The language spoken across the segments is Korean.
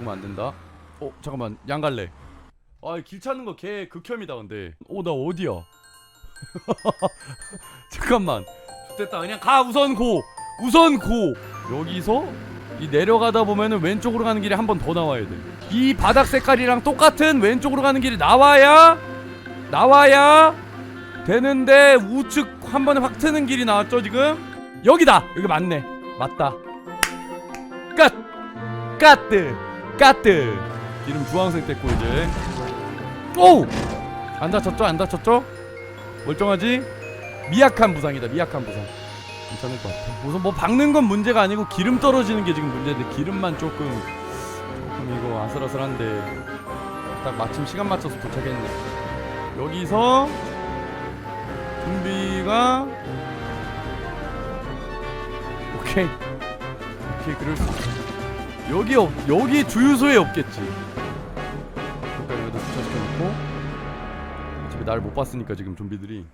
죽으면 안 된다. 어 잠깐만 양갈래. 아길 찾는 거 개 극혐이다 근데. 어나 어디야? 잠깐만. 됐다 그냥 가 우선 고 우선 고 여기서 이 내려가다 보면은 왼쪽으로 가는 길이 한 번 더 나와야 돼. 이 바닥 색깔이랑 똑같은 왼쪽으로 가는 길이 나와야 나와야 되는데 우측 한 번에 확 트는 길이 나왔죠 지금? 여기다 여기 맞네 맞다 끝 까뜨 까뜨. 기름 주황색 됐고 이제. 오 안 다쳤죠? 안 다쳤죠? 멀쩡하지? 미약한 부상이다 미약한 부상. 괜찮을 것 같아. 우선 뭐 박는 건 문제가 아니고 기름 떨어지는 게 지금 문제인데 기름만 조금 조금 이거 아슬아슬한데 딱 마침 시간 맞춰서 도착했네. 여기서 준비가 오케이. 오케이 그럴 수 있어 여기 없 여기 주유소에 없겠지. 그러니까 여기다 주차시켜놓고 집에 날못 봤으니까 지금 좀비들이.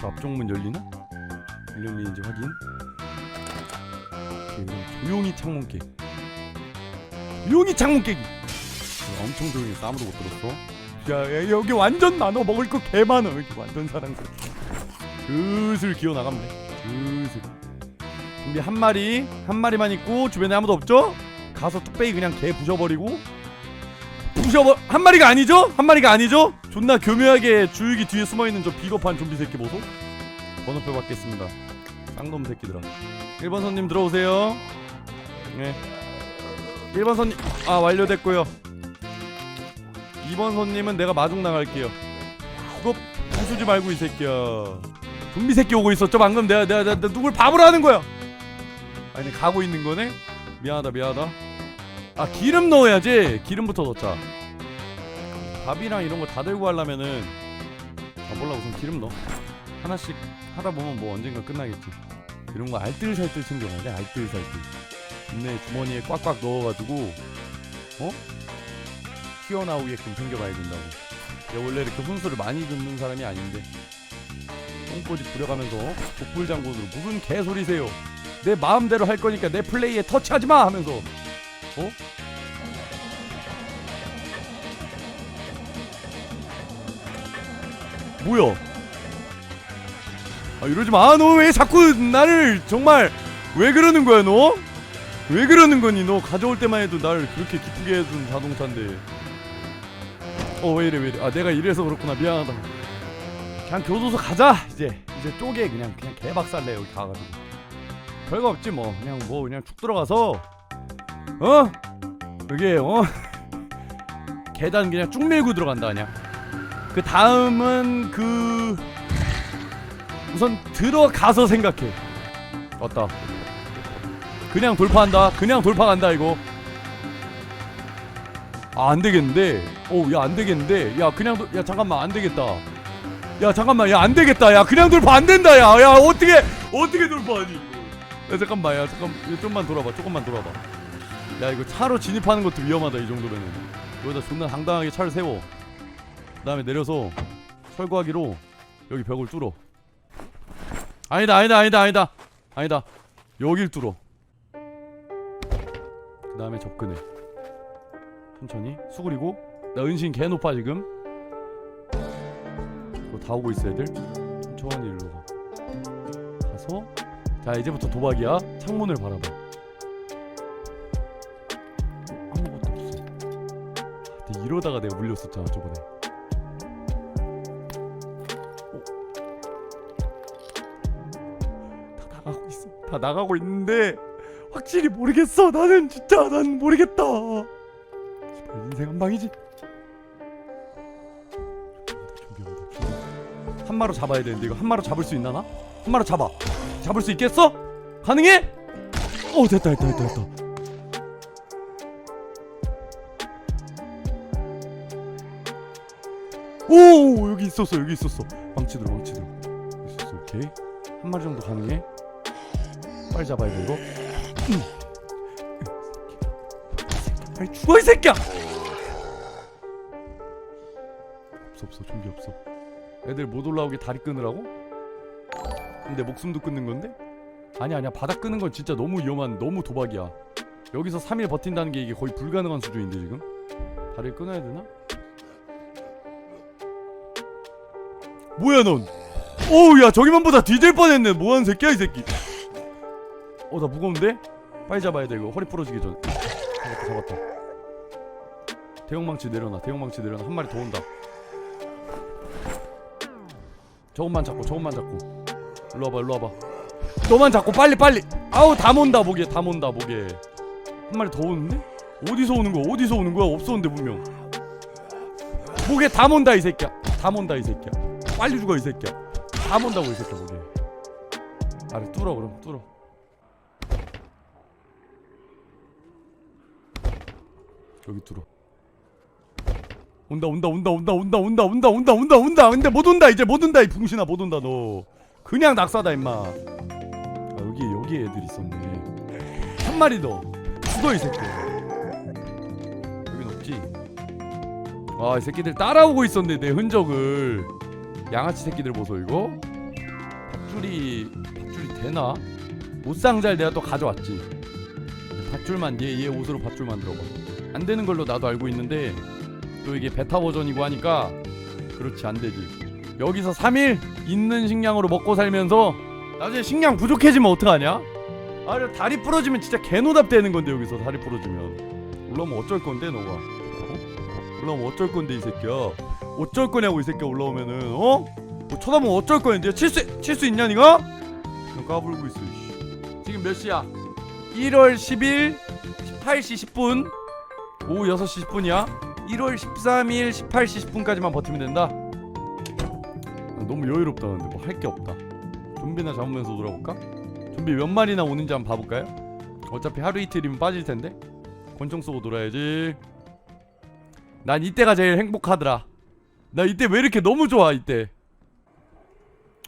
그 앞쪽 문 열리나? 열렸는지 확인. 조용히 창문 깨 조용히 창문 깨기 어, 엄청 조용히 아무도 못 들었어? 야, 야 여기 완전 많어 먹을 거 개 많어 여기 완전 사랑스러워 슬슬 기어 돼. 슬슬 준비 한 마리 한 마리만 있고 주변에 아무도 없죠? 가서 뚝배기 그냥 개 부셔버리고. 부셔버 한 마리가 아니죠? 한 마리가 아니죠? 존나 교묘하게 주육이 뒤에 숨어있는 저 비겁한 좀비 새끼 보소. 번호표 받겠습니다. 쌍놈 새끼들아. 1번 손님 들어오세요. 네. 1번 손님 아 완료됐고요. 2번 손님은 내가 마중 나갈게요. 그거 부수지 말고 이 새끼야. 좀비 새끼 오고 있었죠? 방금 내가 내가, 내가, 내가 누굴 바보로 하는 거야 아니 가고 있는 거네? 미안하다 미안하다. 아 기름 넣어야지. 기름부터 넣자. 밥이랑 이런 거 다 들고 가려면은 아 몰라 우선 기름 넣어. 하나씩 하다 보면 뭐 언젠가 끝나겠지. 이런 거 알뜰살뜰 챙겨가야 돼 알뜰살뜰. 내 주머니에 꽉꽉 넣어가지고 어? 튀어나오게끔 챙겨가야 된다고. 내가 원래 이렇게 훈수를 많이 듣는 사람이 아닌데. 똥꼬지 부려가면서 독불장군으로 무슨 개소리세요 내 마음대로 할 거니까 내 플레이에 터치하지 마 하면서 어? 뭐야? 아 이러지 마. 너왜 자꾸 나를 정말 왜 그러는 거야 너? 왜 그러는 거니 너 가져올 때만 해도 나를 그렇게 기쁘게 해준 자동차인데. 어 왜 이래 왜 이래? 아 내가 이래서 그렇구나 미안하다. 그냥 교도소 가자 이제 이제 쪼개 그냥 그냥 개박살내 여기 가가지고. 별거 없지 뭐 그냥 뭐 그냥 축 들어가서 어 여기 어 계단 그냥 쭉 밀고 들어간다 그냥. 그 다음은 그 우선 들어가서 생각해. 왔다. 그냥 돌파한다. 그냥 돌파 간다 이거. 아, 안 되겠는데. 오, 야, 안 되겠는데. 야, 그냥 도, 야, 잠깐만. 안 되겠다. 야, 잠깐만. 야, 안 되겠다. 야, 그냥 돌파 안 된다. 야. 야, 어떻게 어떻게 돌파하니? 야, 잠깐만. 야, 잠깐. 야, 좀만 돌아봐. 조금만 돌아봐. 야, 이거 차로 진입하는 것도 위험하다. 이 정도면은. 여기다 존나 당당하게 차를 세워. 그 다음에 내려서 철거하기로 여기 벽을 뚫어. 아니다 아니다 아니다 아니다 아니다 여길 뚫어. 그 다음에 접근해. 천천히 수그리고 나 은신 개 높아 지금. 이거 다 오고 있어 애들. 천천히 일로 가. 자 이제부터 도박이야. 창문을 바라봐. 어, 아무것도 없어. 아, 근데 이러다가 내가 물렸었잖아 저번에. 다 나가고 있어. 다 나가고 있는데 확실히 모르겠어. 나는 진짜 난 모르겠다. 인생 한 방이지. 한 마로 잡아야 되는데 이거 한 마로 잡을 수 있나 나? 한 마로 잡아. 잡을 수 있겠어? 가능해? 오 됐다 됐다 됐다 됐다. 오 여기 있었어 여기 있었어 망치들 망치들 있었어 오케이 한 마리 정도 가능해 빨리 잡아야 돼 이거 음. 빨리 죽어 이 새끼야 없어 없어 좀비 없어 애들 못 올라오게 다리 끊으라고? 근데 목숨도 끊는 건데? 아니 아니야. 바닥 끄는 건 진짜 너무 위험한 너무 도박이야. 여기서 3일 버틴다는 게 이게 거의 불가능한 수준인데 지금? 다리를 끊어야 되나? 뭐야 넌? 어우 야 저기만 보다 뒤질 뻔했네. 뭐하는 새끼야 이 새끼. 어 나 무거운데? 빨리 잡아야 돼 이거. 허리 부러지기 전에 잡았다 잡았다. 대형망치 내려놔 대형망치 내려놔. 한 마리 더 온다. 저것만 잡고 저것만 잡고 일로 와봐 일로 와봐. 너만 잡고 빨리 빨리. 아우 다 mon다 목에 다 mon다 목에. 한 마리 더 오는데? 어디서 오는 거야? 어디서 오는 거야? 없었는데 분명. 목에 다 mon다 이 새끼야. 다 mon다 이 새끼야. 빨리 죽어 이 새끼야. 다 mon다고 이 새끼야 목에. 아래 뚫어 그럼. 뚫어. 여기 뚫어. 온다 온다 온다 온다 온다 온다 온다 온다 온다 온다. 근데 못 온다 이제 못 온다 이 붕신아. 못 온다 너 그냥 낙사다 임마. 아 여기 여기 애들 있었네. 한 마리 더 죽어 이 새끼. 여긴 없지? 아 이 새끼들 따라오고 있었네 내 흔적을. 양아치 새끼들 보소 이거. 밧줄이 밧줄이 되나? 옷상자를 내가 또 가져왔지. 밧줄만 얘 얘 옷으로 밧줄 만들어봐. 안 되는 걸로 나도 알고 있는데 또 이게 베타 버전이고 하니까 그렇지 안 되지 여기서 3일 있는 식량으로 먹고 살면서 나중에 식량 부족해지면 어떡하냐? 아 이거 다리 부러지면 진짜 개노답 되는 건데 여기서 다리 부러지면 올라오면 어쩔 건데 너가 어? 올라오면 어쩔 건데 이 새끼야 어쩔 거냐고 이 새끼야 올라오면은 어? 뭐 쳐다보면 어쩔 거야 이제 칠수 칠 수 있냐 니가? 그냥 까불고 있어 이씨. 지금 몇 시야? 1월 10일 18시 10분 오후 6시 10분이야 1월 13일 18시 10분까지만 버티면 된다 아, 너무 여유롭다 근데 뭐 할 게 없다. 좀비나 잡으면서 돌아볼까? 좀비 몇 마리나 오는지 한번 봐볼까요? 어차피 하루 이틀이면 빠질 텐데. 권총 쏘고 놀아야지. 난 이때가 제일 행복하더라. 나 이때 왜 이렇게 너무 좋아 이때?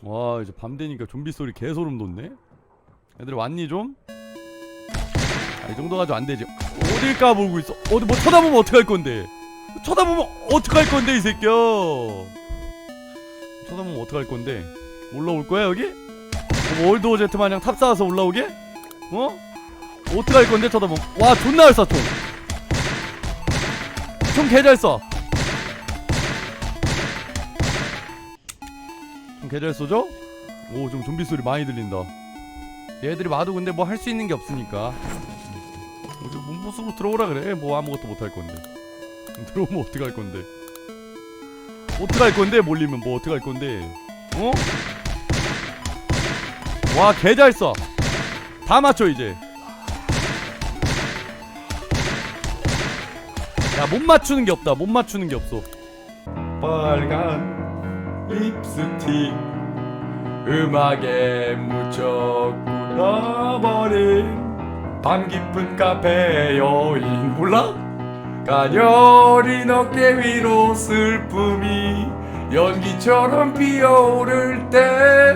와 이제 밤 되니까 좀비 소리 개소름 돋네. 애들 왔니 좀? 아, 이 정도 가지고 안 되지 어딜 까불고 있어? 어디 뭐 쳐다보면 어떡할 건데? 쳐다보면 어떡할 건데 이 새끼야 쳐다보면 어떡할 건데 올라올 거야 여기? 뭐 월드 제트 마냥 탑 쌓아서 올라오게? 어? 어떡할 건데 쳐다보면 와 존나 잘 쏴, 총. 총 개잘 쏴. 총 개잘 쏘죠? 오, 좀 좀비 소리 많이 들린다. 얘들이 와도 근데 뭐 할 수 있는 게 없으니까. 문보수로 들어오라 그래. 뭐 아무것도 못 할 건데. 들어오면 어떡할 건데? 어떡할 건데? 몰리면 뭐 어떡할 건데? 어? 와, 개 잘 쏴. 다 맞춰 이제. 야, 못 맞추는 게 없다. 못 맞추는 게 없어. 빨간 립스틱 음악에 묻혀 굴러버린 밤 깊은 카페 여인 몰라? 가녀린 어깨 위로 슬픔이 연기처럼 피어오를 때